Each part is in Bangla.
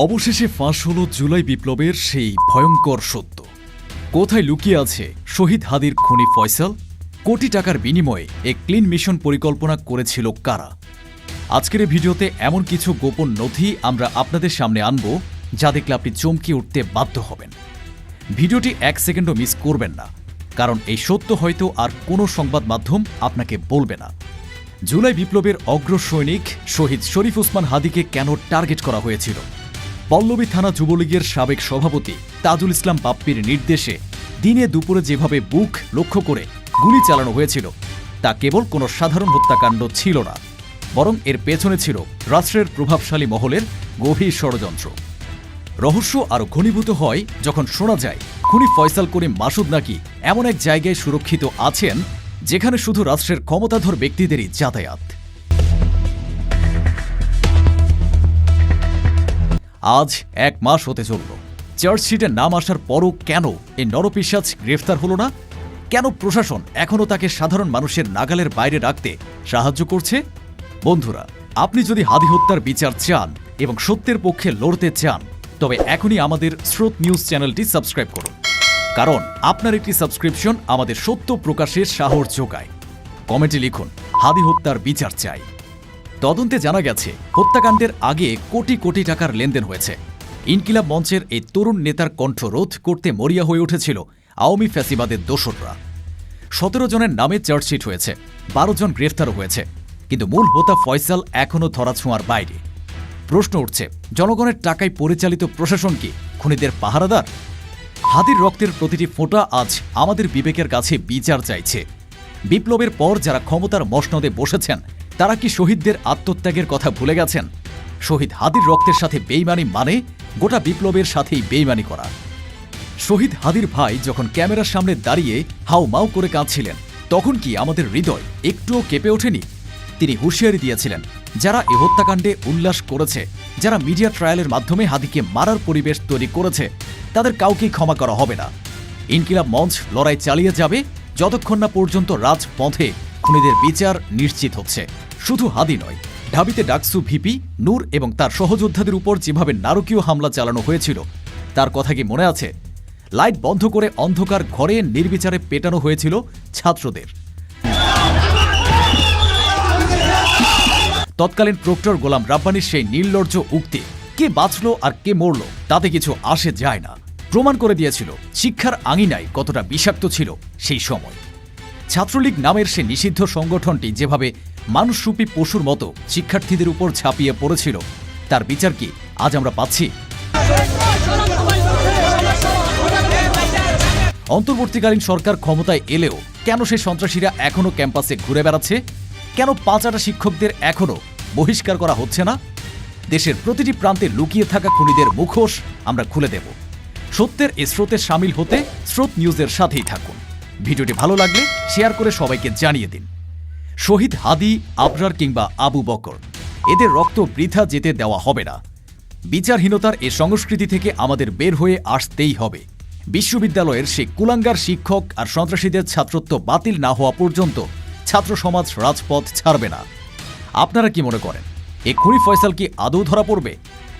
অবশেষে ফাঁস হল জুলাই বিপ্লবের সেই ভয়ঙ্কর সত্য। কোথায় লুকিয়ে আছে শহীদ হাদির খনি ফয়সাল? কোটি টাকার বিনিময়ে এ ক্লিন মিশন পরিকল্পনা করেছিল কারা? আজকের ভিডিওতে এমন কিছু গোপন নথি আমরা আপনাদের সামনে আনব, যা দেখলে আপনি চমকে উঠতে বাধ্য হবেন। ভিডিওটি এক সেকেন্ডও মিস করবেন না, কারণ এই সত্য হয়তো আর কোনো সংবাদ মাধ্যম আপনাকে বলবে না। জুলাই বিপ্লবের অগ্র সৈনিক শহীদ শরীফ ওসমান হাদিকে কেন টার্গেট করা হয়েছিল? পল্লবী থানা যুবলীগের সাবেক সভাপতি তাজুল ইসলাম বাপ্পির নির্দেশে দিনে দুপুরে যেভাবে বুক লক্ষ্য করে গুলি চালানো হয়েছিল, তা কেবল কোনো সাধারণ হত্যাকাণ্ড ছিল না, বরং এর পেছনে ছিল রাষ্ট্রের প্রভাবশালী মহলের গভীর ষড়যন্ত্র। রহস্য আরও ঘনীভূত হয় যখন শোনা যায়, খুনি ফয়সাল করিম মাসুদ নাকি এমন এক জায়গায় সুরক্ষিত আছেন, যেখানে শুধু রাষ্ট্রের ক্ষমতাধর ব্যক্তিদেরই যাতায়াত। আজ এক মাস হতে চলল। চার্জশিটে নাম আসার পরও কেন এই নরপিসাজ গ্রেফতার হলো না? কেন প্রশাসন এখনও তাকে সাধারণ মানুষের নাগালের বাইরে রাখতে সাহায্য করছে? বন্ধুরা, আপনি যদি হাদি হত্যার বিচার চান এবং সত্যের পক্ষে লড়তে চান, তবে এখনই আমাদের স্রোত নিউজ চ্যানেলটি সাবস্ক্রাইব করুন। কারণ আপনার একটি সাবস্ক্রিপশন আমাদের সত্য প্রকাশের সাহস যোগায়। কমেন্টে লিখুন, হাদি হত্যার বিচার চাই। তদন্তে জানা গেছে, হত্যাকাণ্ডের আগে কোটি কোটি টাকার লেনদেন হয়েছে। ইনকিলাব মঞ্চের এই তরুণ নেতার কণ্ঠ রোধ করতে মরিয়া হয়ে উঠেছিল আওয়ামী ফ্যাসিবাদের দোসররা। সতেরো জনের নামে চার্জশিট হয়েছে, বারো জন গ্রেফতারও হয়েছে, কিন্তু মূল হোতা ফয়সাল এখনও ধরাছোঁয়ার বাইরে। প্রশ্ন উঠছে, জনগণের টাকায় পরিচালিত প্রশাসন কি খুনিদের পাহারাদার? হাতির রক্তের প্রতিটি ফোঁটা আজ আমাদের বিবেকের কাছে বিচার চাইছে। বিপ্লবের পর যারা ক্ষমতার মসনদে বসেছেন তারা কি শহীদদের আত্মত্যাগের কথা ভুলে গেছেন? শহীদ হাদির রক্তের সাথে বেইমানি মানে গোটা বিপ্লবের সাথেই বেইমানি করা। শহীদ হাদির ভাই যখন ক্যামেরার সামনে দাঁড়িয়ে হাউ মাউ করে কাঁদছিলেন, তখন কি আমাদের হৃদয় একটুও কেঁপে ওঠেনি? তিনি হুঁশিয়ারি দিয়েছিলেন, যারা এ হত্যাকাণ্ডে উল্লাস করেছে, যারা মিডিয়া ট্রায়ালের মাধ্যমে হাদিকে মারার পরিবেশ তৈরি করেছে, তাদের কাউকেই ক্ষমা করা হবে না। ইনকিলাব মঞ্চ লড়াই চালিয়ে যাবে, যতক্ষণ না পর্যন্ত রাজপথে খুনিদের বিচার নিশ্চিত হচ্ছে। শুধু হাদি নয়, ঢাবিতে ডাকসু ভিপি, নূর এবং তার সহযোদ্ধাদের উপর যেভাবে নারকীয় হামলা চালানো হয়েছিল, তার কথা কি মনে আছে? লাইট বন্ধ করে অন্ধকার ঘরে নির্বিচারে পেটানো হয়েছিল ছাত্রদের। তৎকালীন প্রক্টর গোলাম রাব্বানির সেই নির্লজ্জ উক্তি, কে বাঁচল আর কে মরল, তাতে কিছু আসে যায় না। প্রমাণ করে দিয়েছিল, শিক্ষার আঙিনায় কতটা বিষাক্ত ছিল সেই সময়। ছাত্রলীগ নামের সে নিষিদ্ধ সংগঠনটি যেভাবে মানুষরূপী পশুর মতো শিক্ষার্থীদের উপর ঝাঁপিয়ে পড়েছিল, তার বিচার কি আজ আমরা পাচ্ছি? অন্তর্বর্তীকালীন সরকার ক্ষমতায় এলেও কেন সেই সন্ত্রাসীরা এখনও ক্যাম্পাসে ঘুরে বেড়াচ্ছে? কেন পাঁচাটা শিক্ষকদের এখনও বহিষ্কার করা হচ্ছে না? দেশের প্রতিটি প্রান্তে লুকিয়ে থাকা খুনিদের মুখোশ আমরা খুলে দেব। সত্যের এ স্রোতে সামিল হতে স্রোত নিউজের সাথেই থাকুন। ভিডিওটি ভালো লাগলে শেয়ার করে সবাইকে জানিয়ে দিন। শহীদ হাদি, আবরার কিংবা আবু বকর, এদের রক্ত বৃথা যেতে দেওয়া হবে না। বিচারহীনতার এ সংস্কৃতি থেকে আমাদের বের হয়ে আসতেই হবে। বিশ্ববিদ্যালয়ের সে কুলাঙ্গার শিক্ষক আর সন্ত্রাসীদের ছাত্রত্ব বাতিল না হওয়া পর্যন্ত ছাত্র সমাজ রাজপথ ছাড়বে না। আপনারা কি মনে করেন, এ খুনি ফয়সাল কি আদৌ ধরা পড়বে,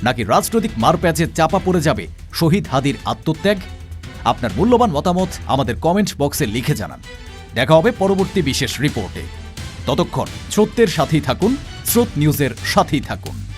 নাকি রাজনৈতিক মারপ্যাচে চাপা পড়ে যাবে শহীদ হাদির আত্মত্যাগ? আপনার মূল্যবান মতামত আমাদের কমেন্ট বক্সে লিখে জানান। দেখা হবে পরবর্তী বিশেষ রিপোর্টে। ততক্ষণ স্রোতের সাথেই থাকুন, স্রোত নিউজের সাথেই থাকুন।